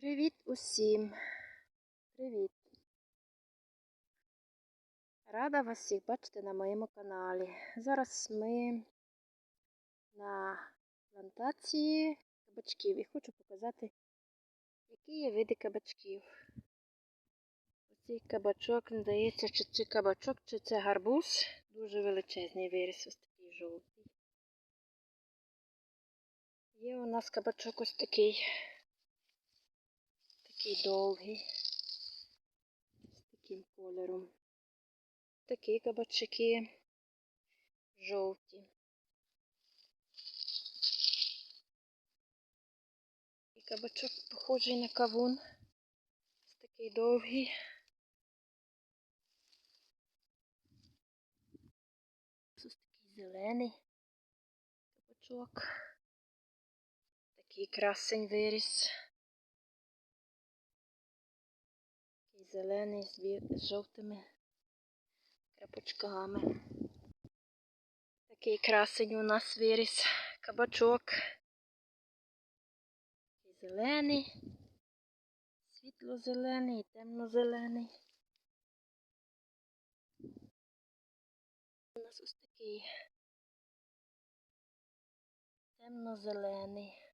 Привіт усім! Привіт! Рада вас всіх бачити на моєму каналі. Зараз ми на плантації кабачків і хочу показати, які є види кабачків. Оцей кабачок, здається, чи це кабачок, чи це гарбуз. Дуже величезний виріс, ось такий жовтий. Є у нас кабачок ось такий такий довгий, з таким кольором. Такі кабачки жовті. І кабачок похожий на кавун. Такий довгий. Ось такий зелений кабачок. Такий красень виріс. Зелений з, жовтими крапочками. Такий красень у нас виріс кабачок. Такий зелений, світло-зелений темно-зелений. У нас ось такий темно-зелений.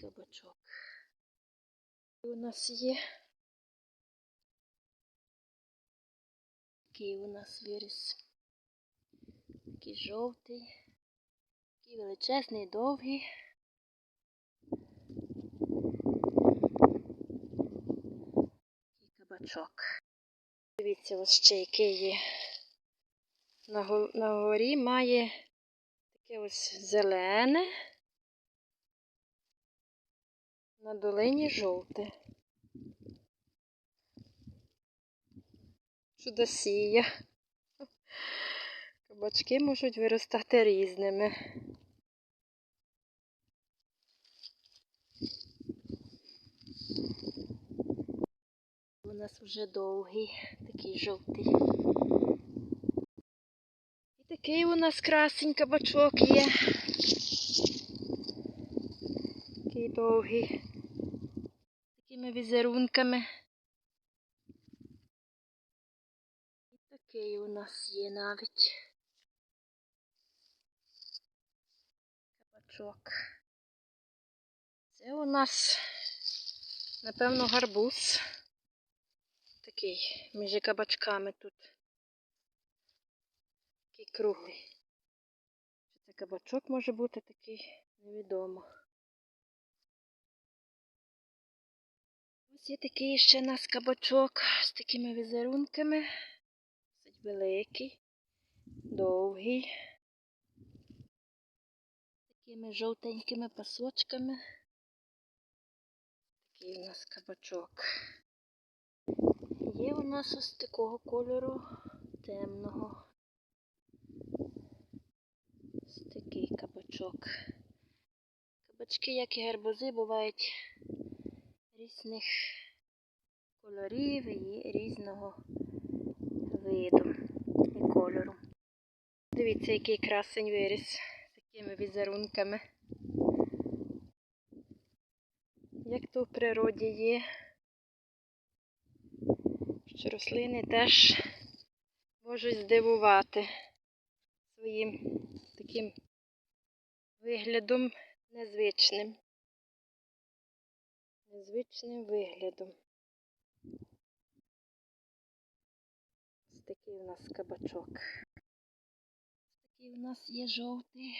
Кабачок. І у нас є. Такий у нас виріс. Такий жовтий. Такий величезний, довгий. Такий кабачок. Дивіться, ось ще який є. На горі має таке ось зелене. На долині жовте. Чудосія. Кабачки можуть виростати різними. У нас вже довгий, такий жовтий. І такий у нас красень кабачок є. Такий довгий. Такими візерунками. І такий у нас є навіть. Кабачок. Це у нас, напевно, гарбуз. Такий між кабачками тут. Такий круглий. Чи це кабачок може бути такий, невідомо. Ось є такий ще у нас кабачок з такими візерунками. Досить великий, довгий. Такими жовтенькими пасочками. Такий у нас кабачок. Є у нас ось такого кольору темного. Ось такий кабачок. Кабачки, як і гарбузи, бувають різних кольорів і різного виду і кольору. Дивіться, який красень виріс з такими візерунками. Як то в природі є, що рослини теж можуть здивувати своїм таким виглядом незвичним. Незвичним виглядом. Ось такий у нас кабачок. Ось такий у нас є жовтий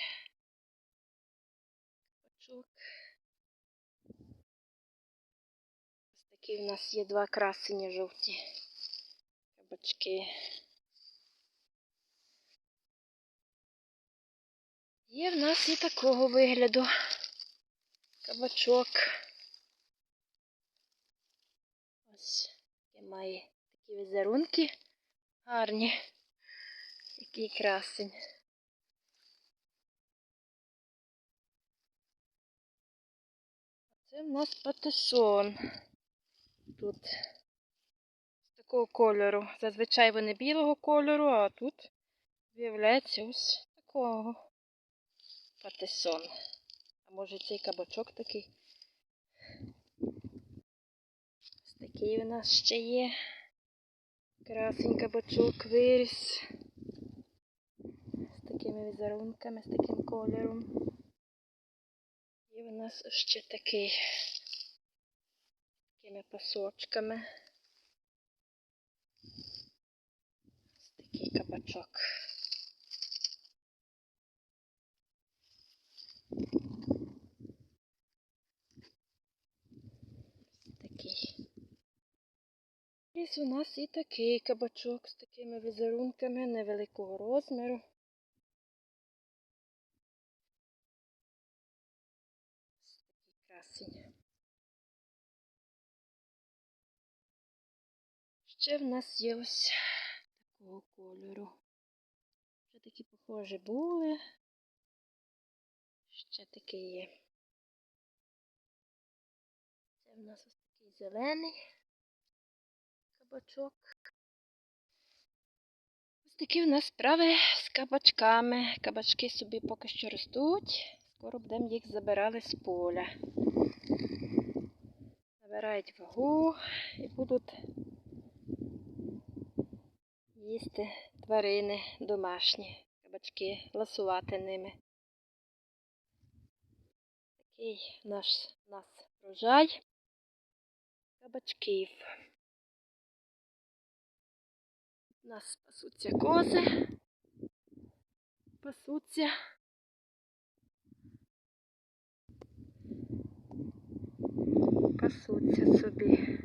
кабачок. Ось такий у нас є два красені жовті кабачки. Є в нас і такого вигляду кабачок. Ось має такі візерунки гарні. Який красень. Це в нас патисон. Тут з такого кольору. Зазвичай вони білого кольору, а тут виявляється ось такого. патисон. А може цей кабачок такий? Ось такий у нас ще є. Красень кабачок виріс. З такими візерунками, з таким кольором. І у нас ще такий такими пасочками. Такий кабачок. Ось такий. Ось у нас і такий кабачок з такими візерунками невеликого розміру. Ось такий красень. Ще в нас є ось такого кольору. Вже такі похожі були. Ще такий є. Це в нас ось такий зелений кабачок. Ось такі в нас справи з кабачками. Кабачки собі поки що ростуть. Скоро будемо їх забирали з поля. Набирають вагу і будуть їсти тварини домашні, кабачки, ласувати ними. Такий наш нас врожай кабачків. Нас пасуться кози, пасуться. Пасуться собі.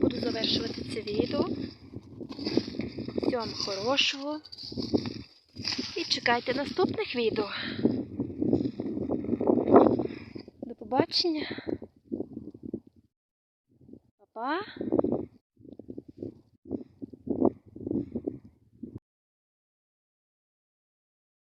Буду завершувати це відео. Всього вам хорошого. І чекайте наступних відео. До побачення. pa.